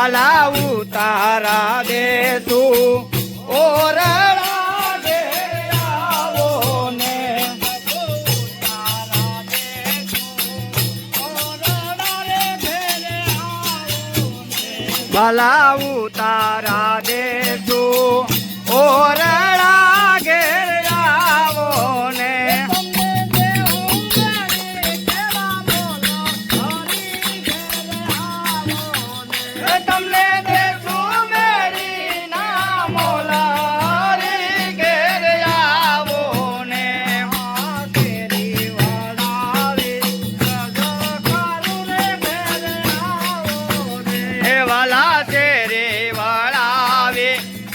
વાલા ઉતારા દેશું. ઓરડા દેરાઓને વાલા ઉતારા દેશું. ઓરડા ઘેર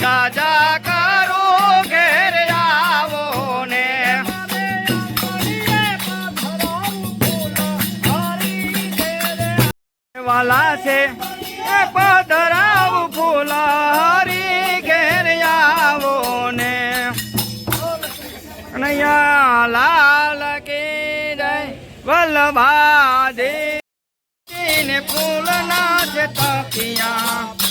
સાજા કરો ઘેર છે પધરાવ ફૂલ હરી ઘેર આવો ને. નયા લાલ કે છે તપિયા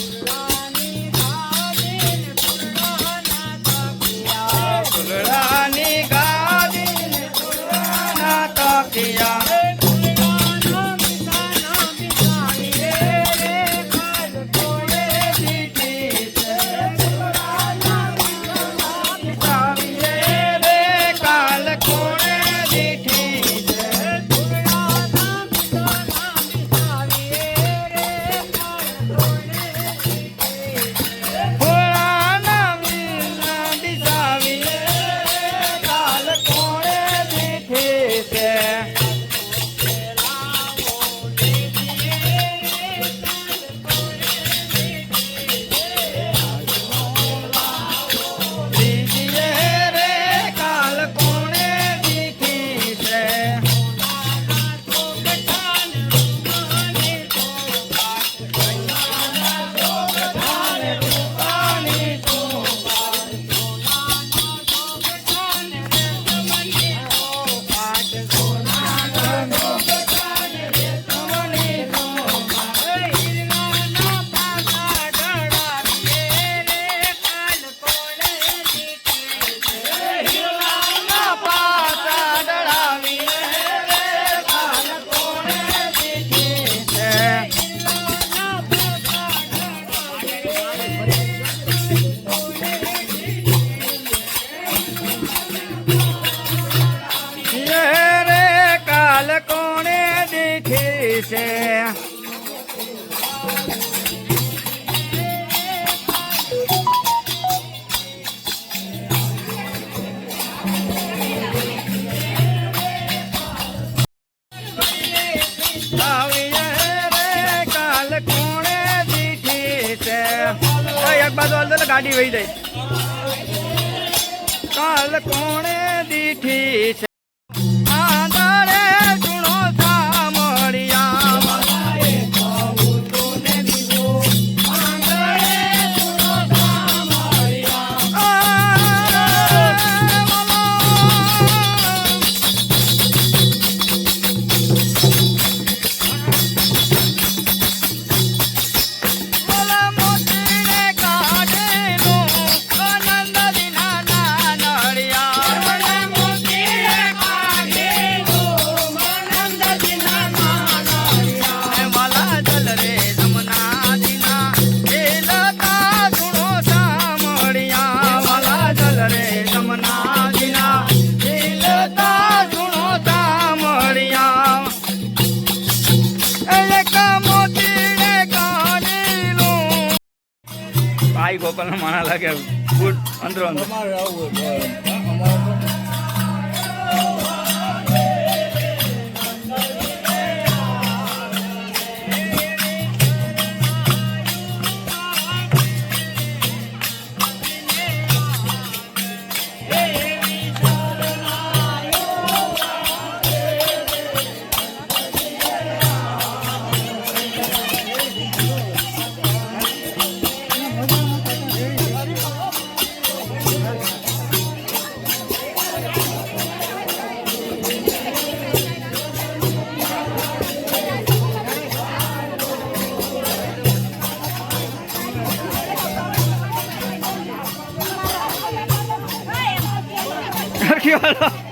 આ ગાડી વહી જાય. કાલ કોણે દીઠી છે? ગોપાલના માણા લાગે. ગુડ અંદરો અંદર. 天了！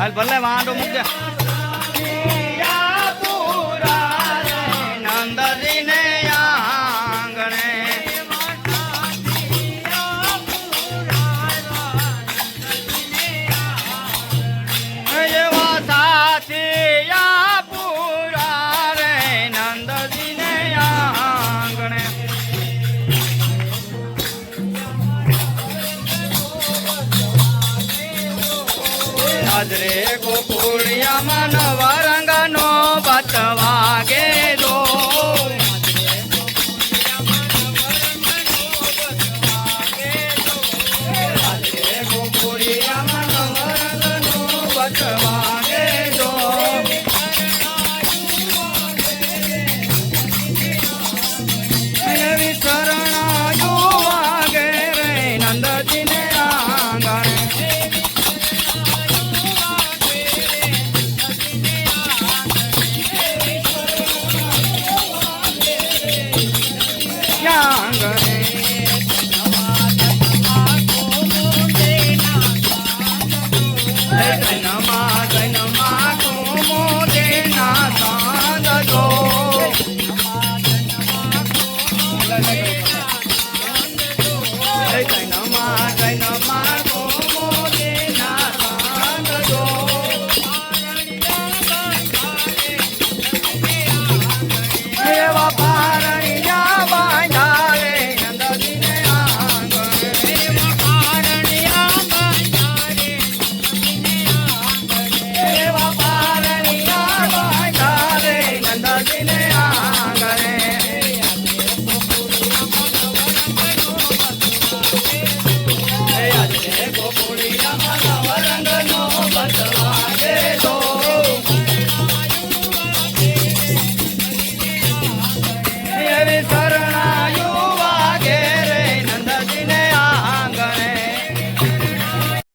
હાલ ભલે વાંધો મૂકજે ಕವಾ